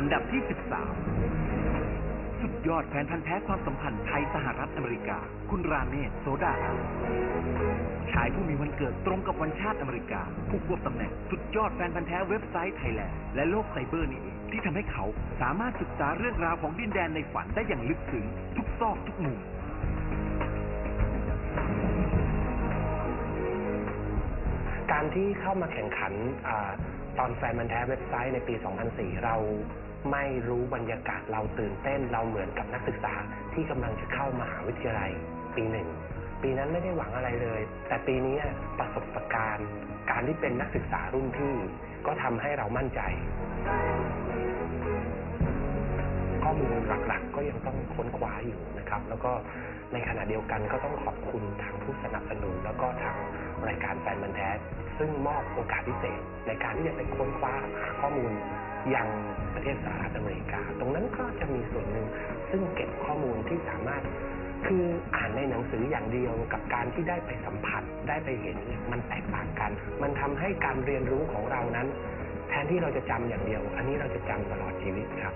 อันดับที่ 13 สุดยอดแฟนพันธ์แท้ความสัมพันธ์ไทยสหรัฐอเมริกา คุณราเมศโซดาชายผู้มีวันเกิดตรงกับวันชาติอเมริกา ผู้ควบตำแหน่งสุดยอดแฟนพันธ์แท้เว็บไซต์ไทยแลนด์และโลกไซเบอร์นี้ที่ทำให้เขาสามารถศึกษาเรื่องราวของดินแดนในฝันได้อย่างลึกถึงทุกซอกทุกมุม การที่เข้ามาแข่งขันอตอนแฟนมันแท้เว็บไซต์ในปี 2004 เราไม่รู้บรรยากาศเราตื่นเต้นเราเหมือนกับนักศึกษาที่กำลังจะเข้ามหาวิทยาลัยปีหนึ่งปีนั้นไม่ได้หวังอะไรเลย แต่ปีนี้ประสบการณ์ การที่เป็นนักศึกษารุ่นพี่ ก็ทำให้เรามั่นใจ ข้อมูลหลักๆ ก็ยังต้องค้นคว้าอยู่นะครับ แล้วก็ในขณะเดียวกันก็ต้องขอบคุณทางผู้สนับสนุน แล้วก็ทาง รายการแฟนมันแท้ซึ่งมอบโอกาสพิเศษ ในการที่จะไปค้นคว้าหาข้อมูลยังประเทศสหรัฐอเมริกา ตรงนั้นก็จะมีส่วนหนึ่งซึ่งเก็บข้อมูลที่สามารถ คืออ่านในหนังสืออย่างเดียวกับการที่ได้ไปสัมผัสได้ไปเห็นมันแตกต่างกัน มันทำให้การเรียนรู้ของเรานั้น แทนที่เราจะจำอย่างเดียว อันนี้เราจะจำตลอดชีวิตครับ